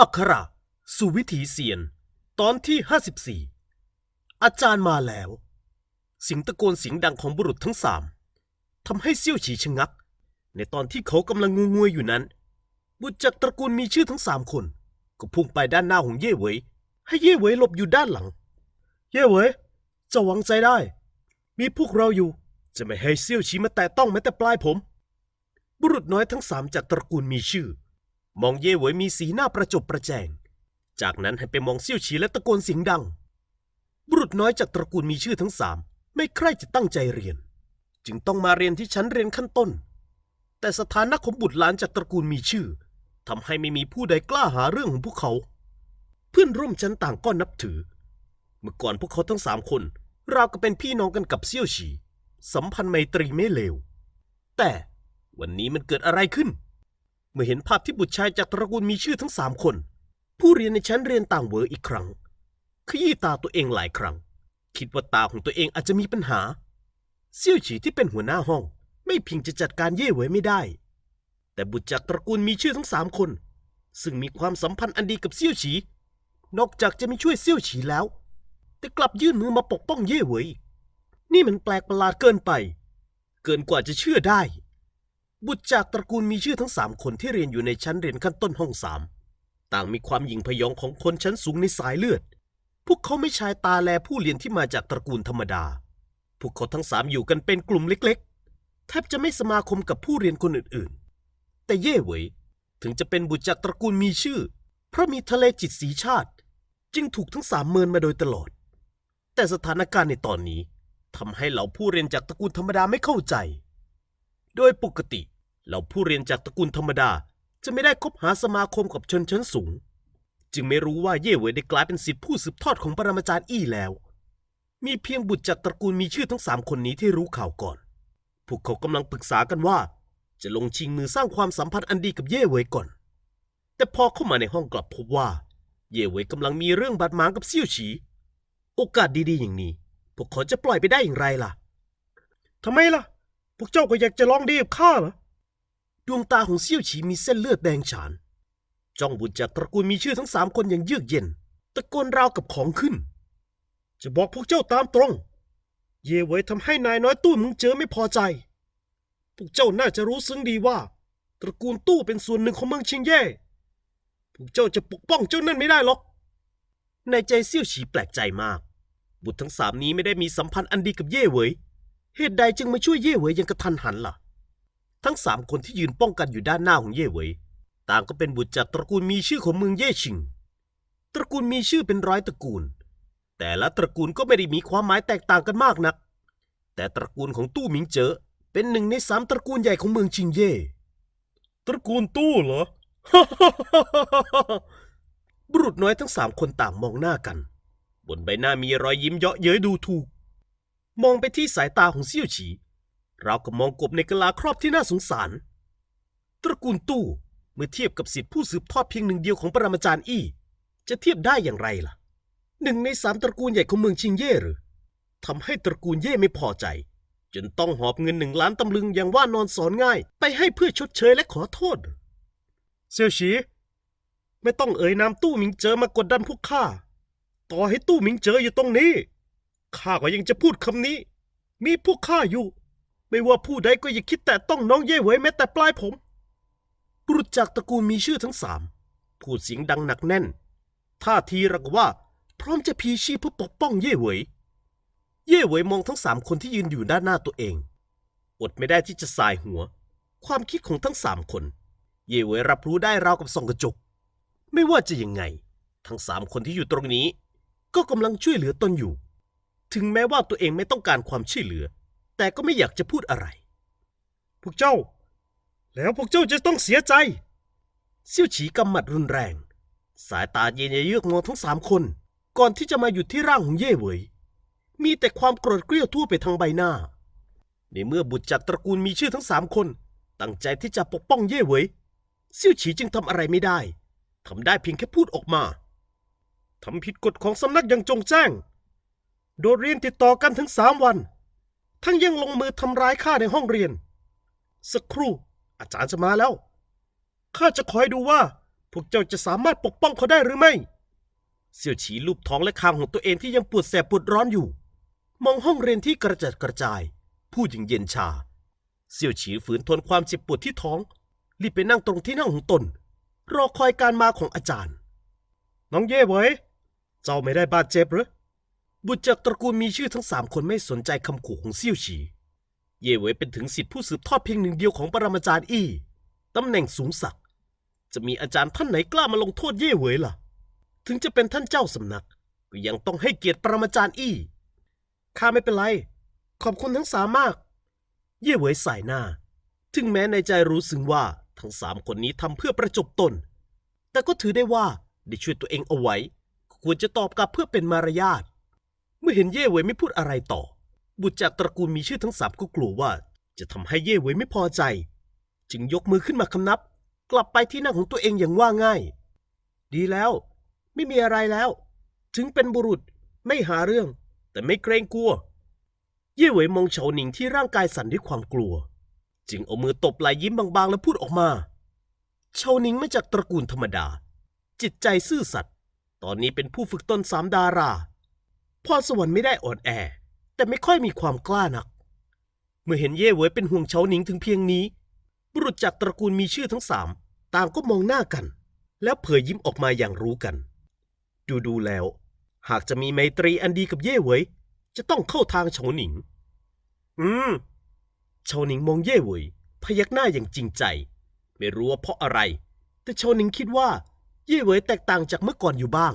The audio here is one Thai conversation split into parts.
อักขระสู่วิถีเสียน ตอนที่ 54 อาจารย์มาแล้วเสียงตะโกนเสียงดังของบุรุษทั้งสามทำให้เซี่ยวฉีชะงัก ในตอนที่เขากำลังงูงวยอยู่นั้น บุตรจากตระกูลมีชื่อทั้งสามคน ก็พุ่งไปด้านหน้าของเย่เหวยให้เย่เหวยหลบอยู่ด้านหลัง เย่เหวยจะหวังใจได้ มีพวกเราอยู่ จะไม่ให้เซี่ยวฉีมาแตะต้องแม้แต่ปลายผม บุรุษน้อยทั้งสามจากตระกูลมีชื่อ มองเย่เหวยมีสีหน้าประจบประแจง จากนั้นให้ไปมองเซี่ยวฉีและตะโกนเสียงดัง บุรุษน้อยจากตระกูลมีชื่อทั้งสามไม่ใคร่จะตั้งใจเรียน จึงต้องมาเรียนที่ชั้นเรียนขั้นต้น แต่สถานะของบุตรหลานจากตระกูลมีชื่อทำให้ไม่มีผู้ใดกล้าหาเรื่องของพวกเขา เพื่อนร่วมชั้นต่างก็นับถือ เมื่อก่อนพวกเขาทั้งสามคนราวกับเป็นพี่น้องกันกับเซี่ยวฉี สัมพันธ์ไมตรีไม่เลว แต่วันนี้มันเกิดอะไรขึ้น เมื่อเห็นภาพที่บุตรชายจากตระกูลมีชื่อทั้งสามคน ผู้เรียนในชั้นเรียนต่างเหวออีกครั้งขยี้ตาตัวเองหลายครั้ง คิดว่าตาของตัวเองอาจจะมีปัญหาเซี่ยวฉีที่เป็นหัวหน้าห้อง ไม่เพียงจะจัดการเย่เหวยไม่ได้ แต่บุตรจากตระกูลมีชื่อทั้งสามคน ซึ่งมีความสัมพันธ์อันดีกับเซี่ยวฉี นอกจากจะไม่ช่วยเซี่ยวฉีแล้ว แต่กลับยื่นมือมาปกป้องเย่เหวยนี่มันแปลกประหลาดเกินไป เกินกว่าจะเชื่อได้ บุตรจากตระกูลมีชื่อทั้งสามคนที่เรียนอยู่ในชั้นเรียนขั้นต้นห้องสามต่างมีความหยิ่งพยองของคนชั้นสูงในสายเลือด พวกเขาไม่ชายตาแลผู้เรียนที่มาจากตระกูลธรรมดา พวกเขาทั้งสามอยู่กันเป็นกลุ่มเล็กๆ แทบจะไม่สมาคมกับผู้เรียนคนอื่นๆ แต่เย่เหวยถึงจะเป็นบุตรจากตระกูลมีชื่อ เพราะมีทะเลจิตสีชาติ จึงถูกทั้งสามเมินมาโดยตลอด แต่สถานการณ์ในตอนนี้ทำให้เหล่าผู้เรียนจากตระกูลธรรมดาไม่เข้าใจ โดยปกติ เหล่าผู้เรียนจากตระกูลธรรมดา จะไม่ได้คบหาสมาคมกับชนชั้นสูง จึงไม่รู้ว่าเย่เหวยได้กลายเป็นสิทธิผู้สืบทอดของปรมาจารย์อี้แล้ว มีเพียงบุตรจากตระกูลมีชื่อทั้งสามคนนี้ที่รู้ข่าวก่อน พวกเขากำลังปรึกษากันว่า จะลงชิงมือสร้างความสัมพันธ์อันดีกับเย่เหวยก่อน แต่พอเข้ามาในห้องกลับพบว่า เย่เหวยกำลังมีเรื่องบาดหมางกับเซี่ยวฉี โอกาสดีๆ อย่างนี้ พวกเขาจะปล่อยไปได้อย่างไรล่ะทำไมล่ะ พวกเจ้าก็อยากจะลองดีกับข้าเหรอ ดวงตาของเซี่ยวฉีมีเส้นเลือดแดงฉาน จ้องบุตรจากตระกูลมีชื่อทั้งสามคนอย่างเยือกเย็น ตะโกนราวกับของขึ้น จะบอกพวกเจ้าตามตรง เย่เหวยทำให้นายน้อยตู้มึงเจอไม่พอใจ พวกเจ้าน่าจะรู้ซึ้งดีว่า ตระกูลตู้เป็นส่วนหนึ่งของเมืองชิงเย่พวกเจ้าจะปกป้องเจ้านั่นไม่ได้หรอก ในใจเซี่ยวฉีแปลกใจมาก บุตรทั้งสามนี้ไม่ได้มีสัมพันธ์อันดีกับเย่เหวยเหตุใดจึงมาช่วยเย่เหวยยังกระทันหันล่ะ ทั้งสามคนที่ยืนป้องกันอยู่ด้านหน้าของเย่เหวยต่างก็เป็นบุตรจากตระกูลมีชื่อของเมืองเย่ชิง ตระกูลมีชื่อเป็นร้อยตระกูล แต่ละตระกูลก็ไม่ได้มีความหมายแตกต่างกันมากนัก แต่ตระกูลของตู้หมิงเจ๋อเป็นหนึ่งในสามตระกูลใหญ่ของเมืองชิงเย่ ตระกูลตู้เหรอ บุรุษน้อยทั้งสามคนต่างมองหน้ากัน บนใบหน้ามีรอยยิ้มเยาะเย้ยดูถูก มองไปที่สายตาของเซี่ยวฉี เราก็มองกบในกะลาครอบที่น่าสงสาร ตระกูลตู้เมื่อเทียบกับสิทธิผู้สืบทอดเพียงหนึ่งเดียวของปรมาจารย์อี้ จะเทียบได้อย่างไรล่ะ หนึ่งในสามตระกูลใหญ่ของเมืองชิงเย่หรือทำให้ตระกูลเย่ไม่พอใจ จนต้องหอบเงินหนึ่งล้านตำลึงอย่างว่านอนสอนง่าย ไปให้เพื่อชดเชยและขอโทษเซี่ยวฉีไม่ต้องเอ่ยนามตู้หมิงเจอมากดดันพวกข้า ต่อให้ตู้หมิงเจออยู่ตรงนี้ข้าก็ยังจะพูดคำนี้ มีพวกข้าอยู่ ไม่ว่าผู้ใดก็อย่าคิดแต่ต้องน้องเย่เหวยแม้แต่ปลายผม บุรุษจากตระกูลมีชื่อทั้งสามพูดเสียงดังหนักแน่น ท่าทีรักว่า พร้อมจะพีชีพเพื่อปกป้องเย่เหวย เย่เหวยมองทั้งสามคนที่ยืนอยู่ด้านหน้าตัวเอง อดไม่ได้ที่จะสายหัว ความคิดของทั้งสามคน เย่เหวยรับรู้ได้ราวกับส่องกระจก ไม่ว่าจะยังไง ทั้งสามคนที่อยู่ตรงนี้ ก็กำลังช่วยเหลือตนอยู่ ถึงแม้ว่าตัวเองไม่ต้องการความช่วยเหลือ แต่ก็ไม่อยากจะพูดอะไร พวกเจ้า แล้วพวกเจ้าจะต้องเสียใจเซี่ยวฉีกำหมัดรุนแรง สายตาเย็นเยือกมองทั้งสามคน ก่อนที่จะมาหยุดที่ร่างของเย่เหวยมีแต่ความโกรธเกรี้ยวทั่วไปทางใบหน้า ในเมื่อบุตรจากตระกูลมีชื่อทั้งสามคน ตั้งใจที่จะปกป้องเย่เหวยเซี่ยวฉีจึงทำอะไรไม่ได้ทำได้เพียงแค่พูดออกมาทำผิดกฎของสำนักอย่างจงแจ้ง โดดเรียนติดต่อกันถึงสามวัน ทั้งยังลงมือทำร้ายข้าในห้องเรียน สักครู่อาจารย์จะมาแล้ว ข้าจะคอยดูว่า พวกเจ้าจะสามารถปกป้องเขาได้หรือไม่ เสี่ยวฉีลูบท้องและคางของตัวเองที่ยังปวดแสบปวดร้อนอยู่ มองห้องเรียนที่กระจัดกระจาย พูดอย่างเย็นชา เสี่ยวฉีฝืนทนความเจ็บปวดที่ท้อง รีบไปนั่งตรงที่นั่งของตน รอคอยการมาของอาจารย์ น้องเย่เหวยเจ้าไม่ได้บาดเจ็บหรือ บุตรจากตระกูลมีชื่อทั้งสามคนไม่สนใจคำขู่ของเซี่ยวฉี เย่เหวยเป็นถึงสิทธิผู้สืบทอดเพียงหนึ่งเดียวของปรมาจารย์อี้ตำแหน่งสูงสัก จะมีอาจารย์ท่านไหนกล้ามาลงโทษเย่เหวยล่ะ ถึงจะเป็นท่านเจ้าสำนัก ก็ยังต้องให้เกียรติปรมาจารย์อี้ข้าไม่เป็นไร ขอบคุณทั้งสามมาก เย่เหวยสายหน้า ถึงแม้ในใจรู้สึงว่าทั้งสามคนนี้ทำเพื่อประจบตน แต่ก็ถือได้ว่าได้ช่วยตัวเองเอาไว้ควรจะตอบกลับเพื่อเป็นมารยาท เมื่อเห็นเย่เวยไม่พูดอะไรต่อ บุตรจากตระกูลมีชื่อทั้งสามก็กลัวว่า จะทำให้เย่เวยไม่พอใจ จึงยกมือขึ้นมาคำนับ กลับไปที่นั่งของตัวเองอย่างว่าง่าย ดีแล้ว ไม่มีอะไรแล้ว ถึงเป็นบุรุษไม่หาเรื่อง แต่ไม่เกรงกลัว เย่เวยมองเฉาหนิงที่ร่างกายสั่นด้วยความกลัว จึงเอามือตบไหล่ยิ้มบางๆ แล้วพูดออกมาเฉาหนิงมาจากตระกูลธรรมดา จิตใจซื่อสัตย์ตอนนี้เป็นผู้ฝึกต้นสามดารา พรสวรรค์ไม่ได้อ่อนแอ แต่ไม่ค่อยมีความกล้านัก เมื่อเห็นเย่เหวยเป็นห่วงเฉาหนิงถึงเพียงนี้ บุรุษจากตระกูลมีชื่อทั้งสามต่างก็มองหน้ากัน แล้วเผยยิ้มออกมาอย่างรู้กัน ดูดูแล้ว หากจะมีไมตรีอันดีกับเย่เหวยจะต้องเข้าทางเฉาหนิง อืมเฉาหนิงมองเย่เหวยพยักหน้าอย่างจริงใจ ไม่รู้ว่าเพราะอะไร แต่เฉาหนิงคิดว่า เย่เหวยแตกต่างจากเมื่อก่อนอยู่บ้าง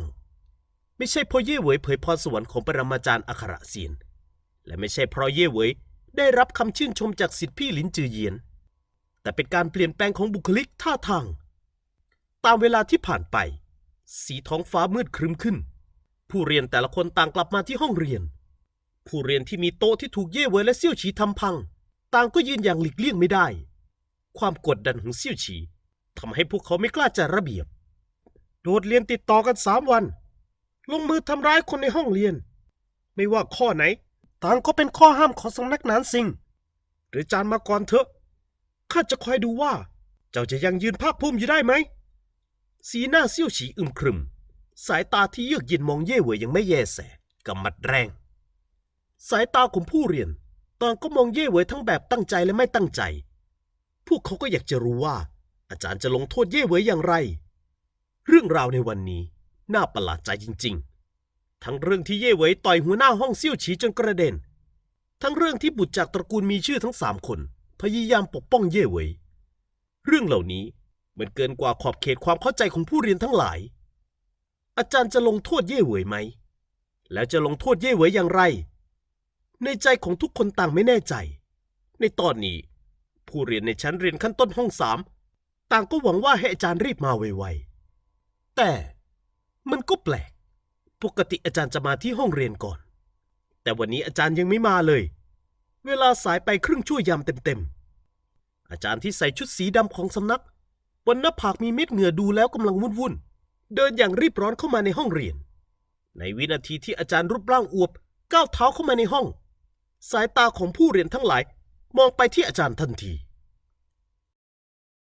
ไม่ใช่เพราะเย่เหวยเผยพรสวรรค์ของปรมาจารย์อัครเสียนและไม่ใช่เพราะเย่เหวยได้รับคำชื่นชมจากสิทธิพี่หลินจือเยียน แต่เป็นการเปลี่ยนแปลงของบุคลิกท่าทาง ตามเวลาที่ผ่านไป สีท้องฟ้ามืดครึ้มขึ้น ผู้เรียนแต่ละคนต่างกลับมาที่ห้องเรียน ผู้เรียนที่มีโต๊ะที่ถูกเย่เหวยและเซี่ยวฉีทำพัง ต่างก็ยืนอย่างหลีกเลี่ยงไม่ได้ ความกดดันของเซี่ยวฉีทำให้พวกเขาไม่กล้าจัดระเบียบ โดดเรียนติดต่อกันสามวัน ลงมือทำร้ายคนในห้องเรียน ไม่ว่าข้อไหน ต่างก็เป็นข้อห้ามของสำนักนานสิงหรือจานมาก่อนเถอะ ข้าจะคอยดูว่า เจ้าจะยังยืนภาคภูมิอยู่ได้ไหม สีหน้าเซี่ยวฉีอึมครึม สายตาที่เยือกเย็นมองเย่เหวยยังไม่แยแสกำมัดแรง สายตาของผู้เรียนต่างก็มองเย่เหวยทั้งแบบตั้งใจและไม่ตั้งใจ พวกเขาก็อยากจะรู้ว่า อาจารย์จะลงโทษเย่เหวยอย่างไร เรื่องราวในวันนี้ น่าประหลาดใจจริง ๆ ทั้งเรื่องที่เย่เหวยต่อยหัวหน้าห้องเซี่ยวฉีจนกระเด็น ทั้งเรื่องที่บุตรจากตระกูลมีชื่อทั้งสามคน พยายามปกป้องเย่เหวยเรื่องเหล่านี้มันเกินกว่าขอบเขตความเข้าใจของผู้เรียนทั้งหลาย อาจารย์จะลงโทษเย่เหวยไหม แล้วจะลงโทษเย่เหวยอย่างไร ในใจของทุกคนต่างไม่แน่ใจ ในตอนนี้ ผู้เรียนในชั้นเรียนขั้นต้นห้องสามต่างก็หวังว่าให้อาจารย์รีบมาไวๆแต่ มันก็แปลก ปกติอาจารย์จะมาที่ห้องเรียนก่อน แต่วันนี้อาจารย์ยังไม่มาเลย เวลาสายไปครึ่งชั่วยามเต็มๆ อาจารย์ที่ใส่ชุดสีดำของสำนัก บนหน้าผากมีเม็ดเหงื่อดูแล้วกำลังวุ่นวุ่นๆเดินอย่างรีบร้อนเข้ามาในห้องเรียน ในวินาทีที่อาจารย์รูปร่างอวบก้าวเท้าเข้ามาในห้อง สายตาของผู้เรียนทั้งหลาย มองไปที่อาจารย์ทันที